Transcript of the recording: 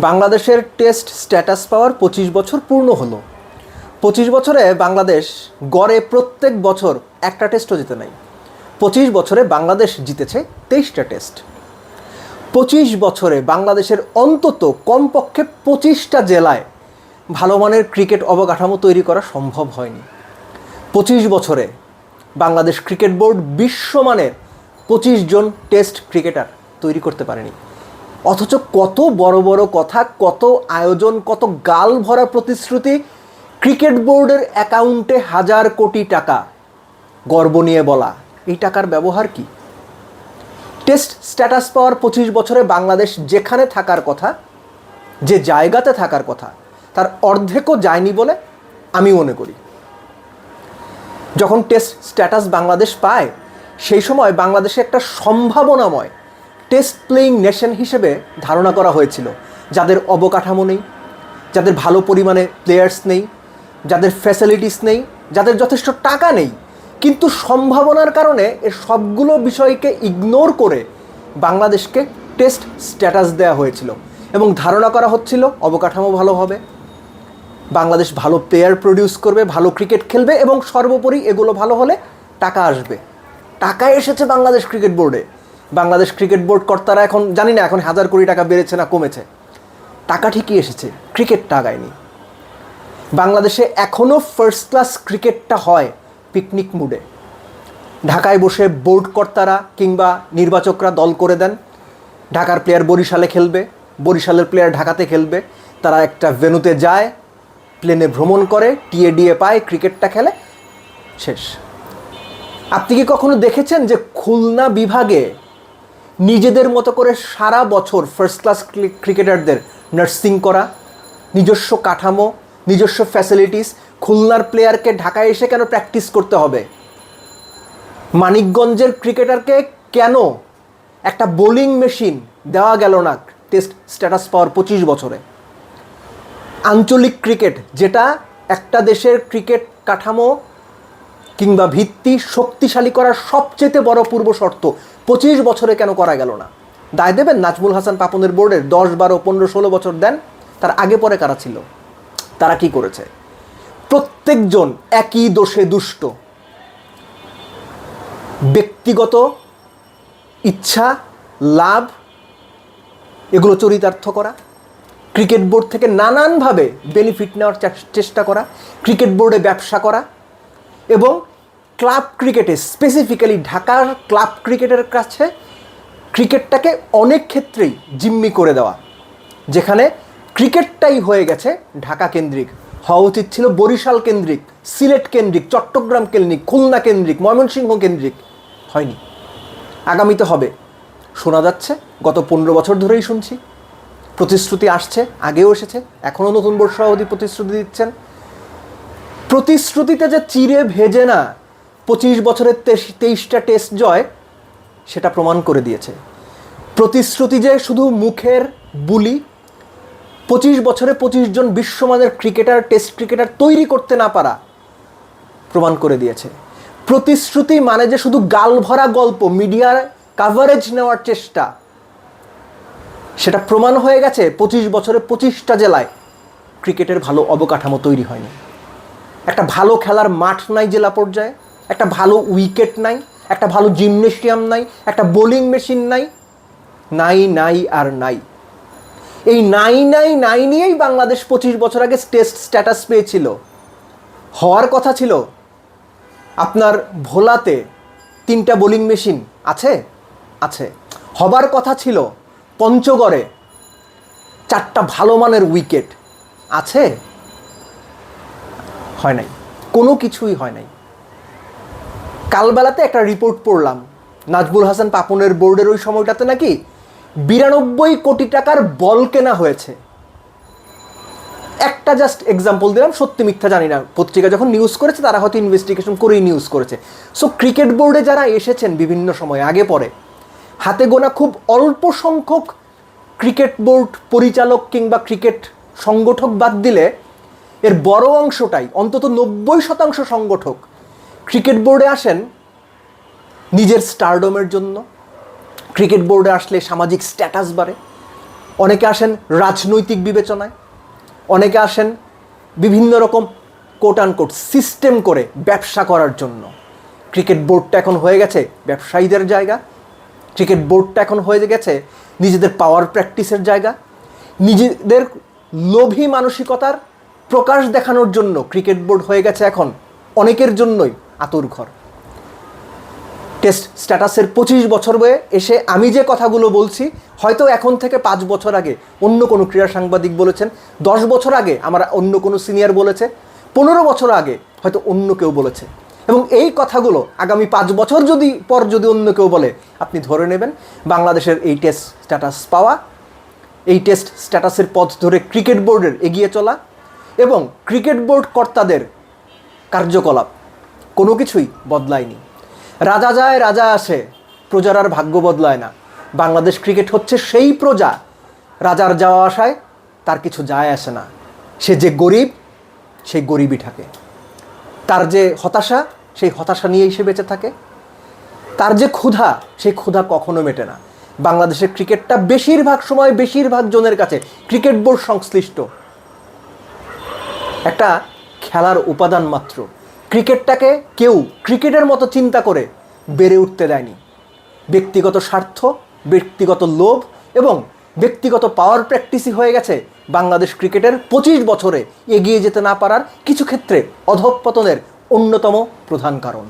বাংলাদেশের test status পাওয়ার পঁচিশ বছর পূর্ণ হলো। পঁচিশ বছরে বাংলাদেশ গড়ে প্রত্যেক বছর একটা টেস্টও জিতে নাই। পঁচিশ বছরে বাংলাদেশ জিতেছে তেইশটা টেস্ট। পঁচিশ বছরে বাংলাদেশের অন্তত কমপক্ষে পঁচিশটা জেলায় ভালো মানের ক্রিকেট অবকাঠামো তৈরি করা সম্ভব হয়নি। পঁচিশ বছরে বাংলাদেশ ক্রিকেট বোর্ড বিশ্বমানের পঁচিশ জন টেস্ট ক্রিকেটার তৈরি করতে পারেনি। অথচ কত বড় বড় কথা, কত আয়োজন, কত গাল ভরা প্রতিশ্রুতি। ক্রিকেট বোর্ডের অ্যাকাউন্টে হাজার কোটি টাকা। গর্ব নিয়ে বলা, এই টাকার ব্যবহার কি? টেস্ট স্ট্যাটাস পাওয়ার পঁচিশ বছরে বাংলাদেশ যেখানে থাকার কথা, যে জায়গাতে থাকার কথা, তার অর্ধেকও যায়নি বলে আমি মনে করি। যখন টেস্ট স্ট্যাটাস বাংলাদেশ পায়, সেই সময় বাংলাদেশে একটা সম্ভাবনাময় টেস্ট প্লেয়িং নেশন হিসেবে ধারণা করা হয়েছিল। যাদের অবকাঠামো নেই, যাদের ভালো পরিমাণে প্লেয়ার্স নেই, যাদের ফ্যাসিলিটিস নেই, যাদের যথেষ্ট টাকা নেই, কিন্তু সম্ভাবনার কারণে এর সবগুলো বিষয়কে ইগনোর করে বাংলাদেশকে টেস্ট স্ট্যাটাস দেওয়া হয়েছিল এবং ধারণা করা হচ্ছিল অবকাঠামো ভালো হবে, বাংলাদেশ ভালো প্লেয়ার প্রডিউস করবে, ভালো ক্রিকেট খেলবে এবং সর্বোপরি এগুলো ভালো হলে টাকা আসবে। টাকা এসেছে বাংলাদেশ ক্রিকেট বোর্ডে বাংলাদেশ ক্রিকেট বোর্ড কর্তারা এখন জানি না, এখন হাজার কোটি টাকা বেড়েছে না কমেছে। টাকা ঠিকই এসেছে ক্রিকেট টাকায়নি বাংলাদেশে এখনও ফার্স্ট ক্লাস ক্রিকেটটা হয় পিকনিক মুডে ঢাকায় বসে বোর্ড কর্তারা কিংবা নির্বাচকরা দল করে দেন। ঢাকার প্লেয়ার বরিশালে খেলবে, বরিশালের প্লেয়ার ঢাকাতে খেলবে। তারা একটা ভেনুতে যায় প্লেনে ভ্রমণ করে টিএ ডিএ পায়, ক্রিকেটটা খেলে, শেষ। আপনি কি কখনো দেখেছেন যে খুলনা বিভাগে নিজেদের মতো করে সারা বছর ফার্স্ট ক্লাস ক্রিকেটারদের নার্সিং করা, নিজস্ব কাঠামো, নিজস্ব ফ্যাসিলিটিস খুলনার প্লেয়ারকে ঢাকায় এসে কেন প্র্যাকটিস করতে হবে? মানিকগঞ্জের ক্রিকেটারকে কেন একটা বোলিং মেশিন দেওয়া গেল না টেস্ট স্ট্যাটাস পাওয়ার পঁচিশ বছরে? আঞ্চলিক ক্রিকেট যেটা একটা দেশের ক্রিকেট কাঠামো কিংবা ভিত্তি শক্তিশালী করার সবচেয়ে বড় পূর্ব শর্ত পঁচিশ বছরে কেন করা গেল না? দায় দেবেন নাজমুল হাসান পাপনের বোর্ডের দশ বারো পনেরো ষোলো বছর দেন, তার আগে পরে কারা ছিল? তারা কি করেছে? প্রত্যেকজন একই দোষে দুষ্ট। ব্যক্তিগত ইচ্ছা, লাভ, এগুলো চরিতার্থ করা। ক্রিকেট বোর্ড থেকে নানানভাবে বেনিফিট নেওয়ার চেষ্টা করা। ক্রিকেট বোর্ডে ব্যবসা করা। এবং ক্লাব ক্রিকেটে স্পেসিফিক্যালি ঢাকার ক্লাব ক্রিকেটের কাছে ক্রিকেটটাকে অনেক ক্ষেত্রেই জিম্মি করে দেওয়া। যেখানে ক্রিকেটটাই হয়ে গেছে ঢাকা কেন্দ্রিক। হওয়া উচিত ছিল বরিশাল কেন্দ্রিক, সিলেট কেন্দ্রিক, চট্টগ্রাম কেন্দ্রিক, খুলনা কেন্দ্রিক, ময়মনসিংহ কেন্দ্রিক হয়নি। আগামীতে হবে। শোনা যাচ্ছে, গত পনেরো বছর ধরেই শুনছি। প্রতিশ্রুতি আসছে, আগেও এসেছে, এখনও নতুন সভাপতি প্রতিশ্রুতি দিচ্ছেন। প্রতিশ্রুতিতে যে চিরে ভেজে না পঁচিশ বছরের তেইশ- তেইশটা টেস্ট জয় সেটা প্রমাণ করে দিয়েছে। প্রতিশ্রুতি যে শুধু মুখের বুলি, পঁচিশ বছরে পঁচিশ জন বিশ্বমানের ক্রিকেটার, টেস্ট ক্রিকেটার তৈরি করতে না পারা প্রমাণ করে দিয়েছে। প্রতিশ্রুতি মানে যে শুধু গাল ভরা গল্প, মিডিয়ার কাভারেজ নেওয়ার চেষ্টা, সেটা প্রমাণ হয়ে গেছে পঁচিশ বছরে পঁচিশটা জেলায় ক্রিকেটের ভালো অবকাঠামো তৈরি হয়নি। একটা ভালো খেলার মাঠ নাই জেলা পর্যায়ে। একটা ভালো উইকেট নাই, একটা ভালো জিমনেশিয়াম নাই, একটা বোলিং মেশিন নাই নাই নাই আর নাই। এই নাই নাই নাই নিয়েই বাংলাদেশ পঁচিশ বছর আগে টেস্ট স্ট্যাটাস পেয়েছিল। হওয়ার কথা ছিল, আপনার ভোলাতে তিনটা বোলিং মেশিন আছে? আছে। হবার কথা ছিল, পঞ্চগড়ে চারটা ভালো মানের উইকেট আছে? হয় নাই। কোনো কিছুই হয় নাই। কালবেলাতে একটা রিপোর্ট পড়লাম। নাজবুল হাসান পাপনের বোর্ডের ওই সময়টাতে নাকি বিরানব্বই কোটি টাকার বল কেনা হয়েছে। একটা জাস্ট এক্সাম্পল দিলাম, সত্যি মিথ্যা জানি না। পত্রিকা যখন নিউজ করেছে, তারা হয়তো ইনভেস্টিগেশন করেই নিউজ করেছে। সো ক্রিকেট বোর্ডে যারা এসেছেন বিভিন্ন সময়, আগে পরে, হাতে গোনা খুব অল্প সংখ্যক ক্রিকেট বোর্ড পরিচালক কিংবা ক্রিকেট সংগঠক বাদ দিলে, এর বড় অংশটাই, অন্তত নব্বই শতাংশ সংগঠক ক্রিকেট বোর্ডে আসেন নিজের স্টারডমের জন্য। ক্রিকেট বোর্ডে আসলে সামাজিক স্ট্যাটাস বাড়ে। অনেকে আসেন রাজনৈতিক বিবেচনায়। অনেকে আসেন বিভিন্ন রকম কোট কোট সিস্টেম করে ব্যবসা করার জন্য। ক্রিকেট বোর্ডটা এখন হয়ে গেছে ব্যবসায়ীদের জায়গা। ক্রিকেট বোর্ডটা এখন হয়ে গেছে নিজেদের পাওয়ার প্র্যাকটিসের জায়গা। নিজেদের লোভী মানসিকতার প্রকাশ দেখানোর জন্য ক্রিকেট বোর্ড হয়ে গেছে এখন। অনেকের জন্যই। আতুর ঘর। টেস্ট স্ট্যাটাসের পঁচিশ বছর বয়ে এসে আমি যে কথাগুলো বলছি, হয়তো এখন থেকে পাঁচ বছর আগে অন্য কোনো ক্রীড়া সাংবাদিক বলেছেন, দশ বছর আগে আমার অন্য কোনো সিনিয়র বলেছে, পনেরো বছর আগে হয়তো অন্য কেউ বলেছে। এবং এই কথাগুলো আগামী পাঁচ বছর যদি পর যদি অন্য কেউ বলে, আপনি ধরে নেবেন বাংলাদেশের এই টেস্ট স্ট্যাটাস পাওয়া, এই টেস্ট স্ট্যাটাসের পথ ধরে ক্রিকেট বোর্ডের এগিয়ে চলা এবং ক্রিকেট বোর্ড কর্তাদের কার্যকলাপ। কোনো কিছুই বদলায়নি। রাজা যায়, রাজা আসে, প্রজার আর ভাগ্য বদলায় না। বাংলাদেশ ক্রিকেট হচ্ছে সেই প্রজা। রাজার যাওয়া আসায় তার কিছু যায় আসে না। সে যে গরিব সেই গরিবই থাকে। তার যে হতাশা, সেই হতাশা নিয়েই সে বেঁচে থাকে। তার যে ক্ষুধা সেই ক্ষুধা কখনো মেটে না। বাংলাদেশের ক্রিকেটটা বেশিরভাগ সময় বেশিরভাগ জনের কাছে ক্রিকেট বোর্ড সংশ্লিষ্ট। একটা খেলার উপাদান মাত্র। ক্রিকেটটাকে কেউ ক্রিকেটের মতো চিন্তা করে বেড়ে উঠতে দেয়নি। ব্যক্তিগত স্বার্থ, ব্যক্তিগত লোভ এবং ব্যক্তিগত পাওয়ার প্র্যাকটিসই হয়ে গেছে বাংলাদেশ ক্রিকেটের পঁচিশ বছরে এগিয়ে যেতে না পারার কিছু ক্ষেত্রে অধঃপতনের অন্যতম প্রধান কারণ।